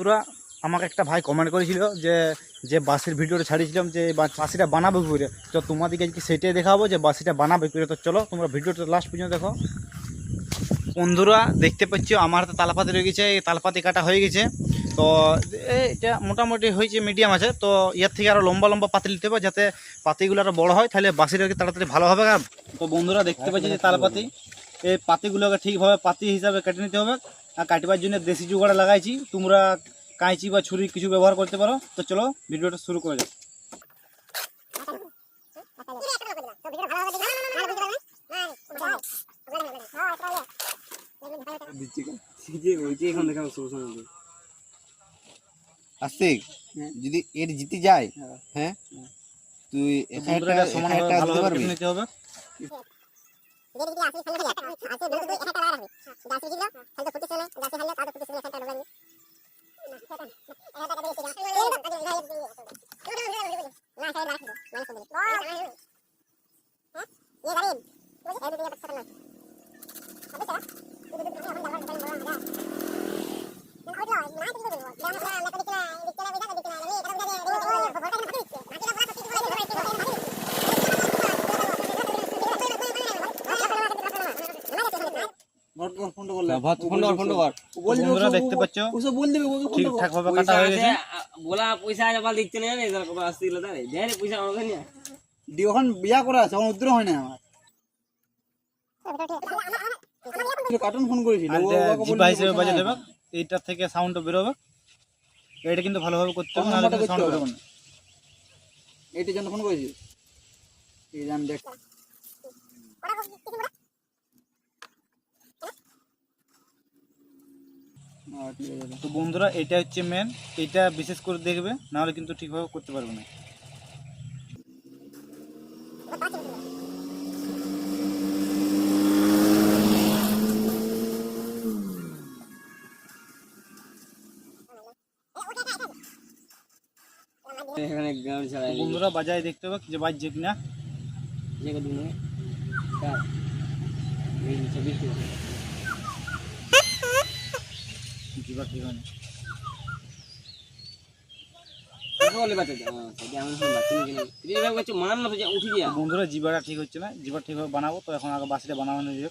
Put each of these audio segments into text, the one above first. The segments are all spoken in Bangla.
তোরা আমাকে একটা ভাই কমেন্ট করেছিল যে যে বাসের ভিডিওটা ছাড়িয়েছিলাম যে বাসিটা বানাবে করে তো তোমাদেরকে আজকে সেটাই দেখাবো যে বাসিটা বানাবে করে তো চলো, তোমরা ভিডিওটা লাস্ট পর্যন্ত দেখো। বন্ধুরা, দেখতে পাচ্ছ, আমার তো তালপাতি রয়ে গেছে, এই তালপাতি কাটা হয়ে গেছে। তো এটা মোটামুটি হয়েছে মিডিয়াম আছে। তো, ইয়ার থেকে আরও লম্বা লম্বা পাতি নিতে হবে যাতে পাতিগুলো আরও বড়ো হয়, তাহলে বাসিটা কি তাড়াতাড়ি ভালো হবে আর তো বন্ধুরা, দেখতে পাচ্ছি যে তালপাতি। এই পাতিগুলোকে ঠিকভাবে পাতি হিসাবে কেটে নিতে হবে। কাটবার জন্য দেশি জুগাড়ে লাগাইছি। তোমরা কাঁচি বা ছুরি কিছু ব্যবহার করতে পারো। তো চলো ভিডিওটা শুরু করে যাক। আস্তিক যদি এর জিতে যায় হ্যাঁ। তুই বন্ধুরা একটা এটা সমান এখানে একটা দিতে ভালোভাবে পারবি কেটে নিতে হবে হ্যাঁ, বন্ধুরা দেখতে আবার দিচ্ছে না জানিস আসতে গেলে পয়সা দিয়ে আছে কার্টুন ফোন করেছিল জিপা থেকে সাউন্ড বেরোবে। এটা কিন্তু ভালোভাবে করতে হবে নাহলে এইটার জন্য ফোন করেছি এই দেখ তো বন্ধুরা এটা হচ্ছে মেন এটা বিশেষ করে দেখবে নাহলে কিন্তু ঠিকভাবে করতে পারবে না। এখানে গাড়ি তো চালাই বন্ধুরা বাজায় দেখতে হবে যে বাজছে কিনা। যে এভাবে করছ মান না তো যা উঠি যা তো বন্ধুরা জিবাটা ঠিক হচ্ছে না জিবা ঠিকভাবে বানাবো তো এখন আগে বাসিটা বানানো যাবে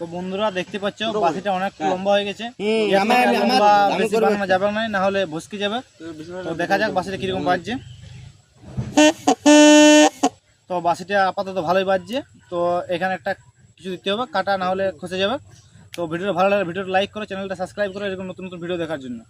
তো বন্ধুরা দেখতে পাচ্ছ বাসিটা অনেক লম্বা হয়ে গেছে। বেশি বানানো যাবে না না হলে ভসকে যাবে। তো দেখা যাক বাসিটা কীরকম বাজছে। তো বাসিটা আপাতত ভালোই বাজছে। তো এখানে একটা কিছু দিতে হবে কাটা না হলে খসে যাবে। তো ভিডিওটা ভালো লাগলে ভিডিওটা লাইক করো চ্যানেলটা সাবস্ক্রাইব করে এরকম নতুন নতুন ভিডিও দেখার জন্য।